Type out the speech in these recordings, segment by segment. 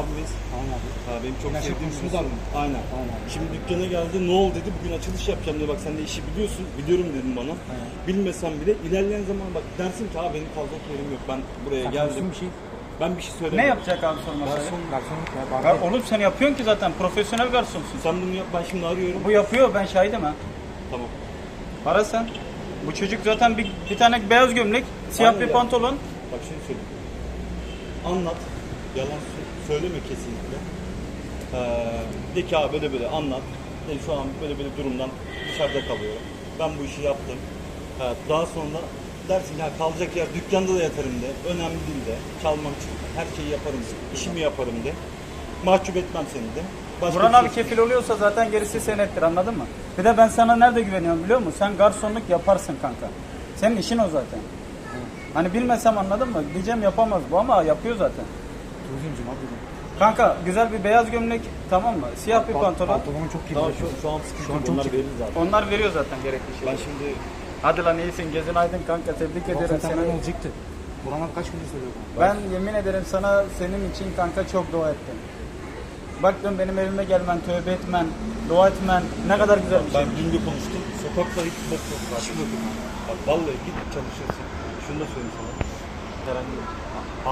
abimiz. Tamam abi. Ha, benim çok Güneşe sevdiğim birisi. abi? Aynen. Abi. Şimdi dükkana geldi ne oldu dedi bugün açılış yapacağım dedi bak sen de işi biliyorsun biliyorum dedim bana. Aynen. Bilmesem bile ilerleyen zaman bak dersin ki abi benim kalacak yerim yok ben buraya geldim. bir şey. Ben bir şey Ne yapacak abi sorma Garson, garsonluk ya. Bak, oğlum sen yapıyorsun ki zaten profesyonel garsonsun. Sen bunu yap ben şimdi arıyorum. Bu yapıyor ben şahidim ha. Tamam. Ara sen. Bu çocuk zaten bir, bir tane beyaz gömlek, siyah Aynen bir ya. pantolon. Bak şimdi söyleyeyim. Anlat. Yalan sö- söyleme kesinlikle. Ee, de ki abi böyle böyle anlat. De şu an böyle böyle durumdan dışarıda kalıyorum. Ben bu işi yaptım. Ha, daha sonra dersin ya kalacak yer dükkanda da yatarım de. Önemli değil de. Çalmam çıkmam. Her şeyi yaparım. işimi yaparım de. Mahcup etmem seni de. Başka Buran bir abi şey- kefil oluyorsa zaten gerisi senettir anladın mı? Bir de ben sana nerede güveniyorum biliyor musun? Sen garsonluk yaparsın kanka. Senin işin o zaten. Hani bilmesem anladın mı? Diyeceğim yapamaz bu ama yapıyor zaten. Turizmcim abi. Kanka güzel bir beyaz gömlek tamam mı? Siyah bir Pant- pantolon. Pantolonun çok iyi. Daha şu, şu an sıkıntı Şu an çok Onlar verir zaten. Onlar veriyor zaten gerekli Ben şeyleri. şimdi Hadi lan iyisin gözün aydın kanka tebrik Bak ederim seni. ben olacaktı. Burhan abi kaç gündür söylüyor bunu. Ben yemin ederim sana senin için kanka çok dua ettim. Baktım benim evime gelmen, tövbe etmen, dua etmen ne kadar güzel bir şey. ben dün de konuştum. Sokakta hiç bok yok. Hiç bok yok. Bak vallahi git çalışırsın. Şunu da söyleyeyim sana. Herhangi bir-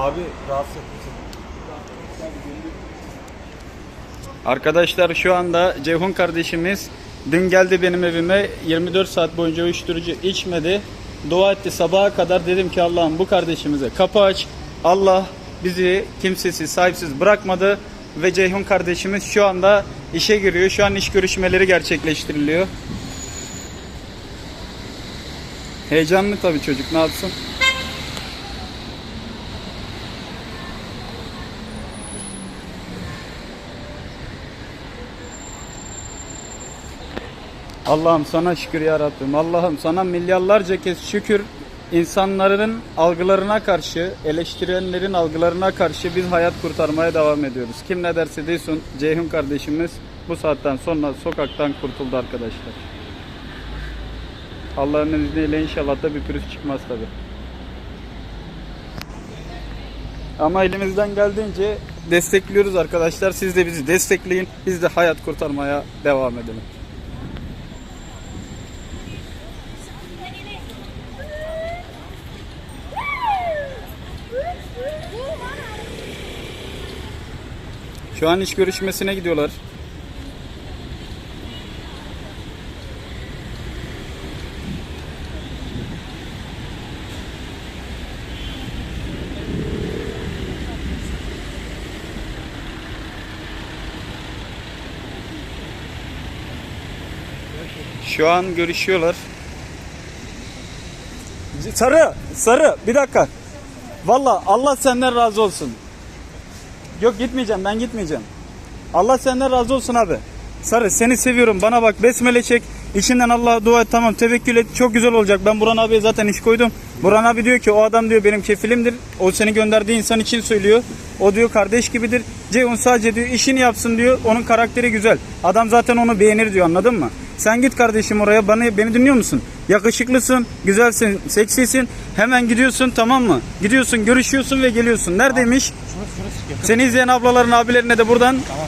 Abi rahatsız etmesin. Arkadaşlar şu anda Ceyhun kardeşimiz dün geldi benim evime 24 saat boyunca uyuşturucu içmedi. Dua etti sabaha kadar dedim ki Allah'ım bu kardeşimize kapı aç. Allah bizi kimsesiz sahipsiz bırakmadı ve Ceyhun kardeşimiz şu anda işe giriyor. Şu an iş görüşmeleri gerçekleştiriliyor. Heyecanlı tabii çocuk ne yapsın? Allah'ım sana şükür ya Rabbim. Allah'ım sana milyarlarca kez şükür. İnsanların algılarına karşı, eleştirenlerin algılarına karşı biz hayat kurtarmaya devam ediyoruz. Kim ne derse desin Ceyhun kardeşimiz bu saatten sonra sokaktan kurtuldu arkadaşlar. Allah'ın izniyle inşallah da bir pürüz çıkmaz tabi. Ama elimizden geldiğince destekliyoruz arkadaşlar. Siz de bizi destekleyin. Biz de hayat kurtarmaya devam edelim. Şu an iş görüşmesine gidiyorlar. Şu an görüşüyorlar. Sarı, sarı bir dakika. Valla Allah senden razı olsun. Yok gitmeyeceğim ben gitmeyeceğim. Allah senden razı olsun abi. Sarı seni seviyorum bana bak besmele çek. İçinden Allah'a dua et tamam tevekkül et çok güzel olacak. Ben Burhan abiye zaten iş koydum. Burhan abi diyor ki o adam diyor benim kefilimdir. O seni gönderdiği insan için söylüyor. O diyor kardeş gibidir. Ceyhun sadece diyor işini yapsın diyor. Onun karakteri güzel. Adam zaten onu beğenir diyor anladın mı? Sen git kardeşim oraya bana beni dinliyor musun? Yakışıklısın, güzelsin, seksisin. Hemen gidiyorsun tamam mı? Gidiyorsun, görüşüyorsun ve geliyorsun. Neredeymiş? Şurası şurası. Seni izleyen ablaların abilerine de buradan Tamam.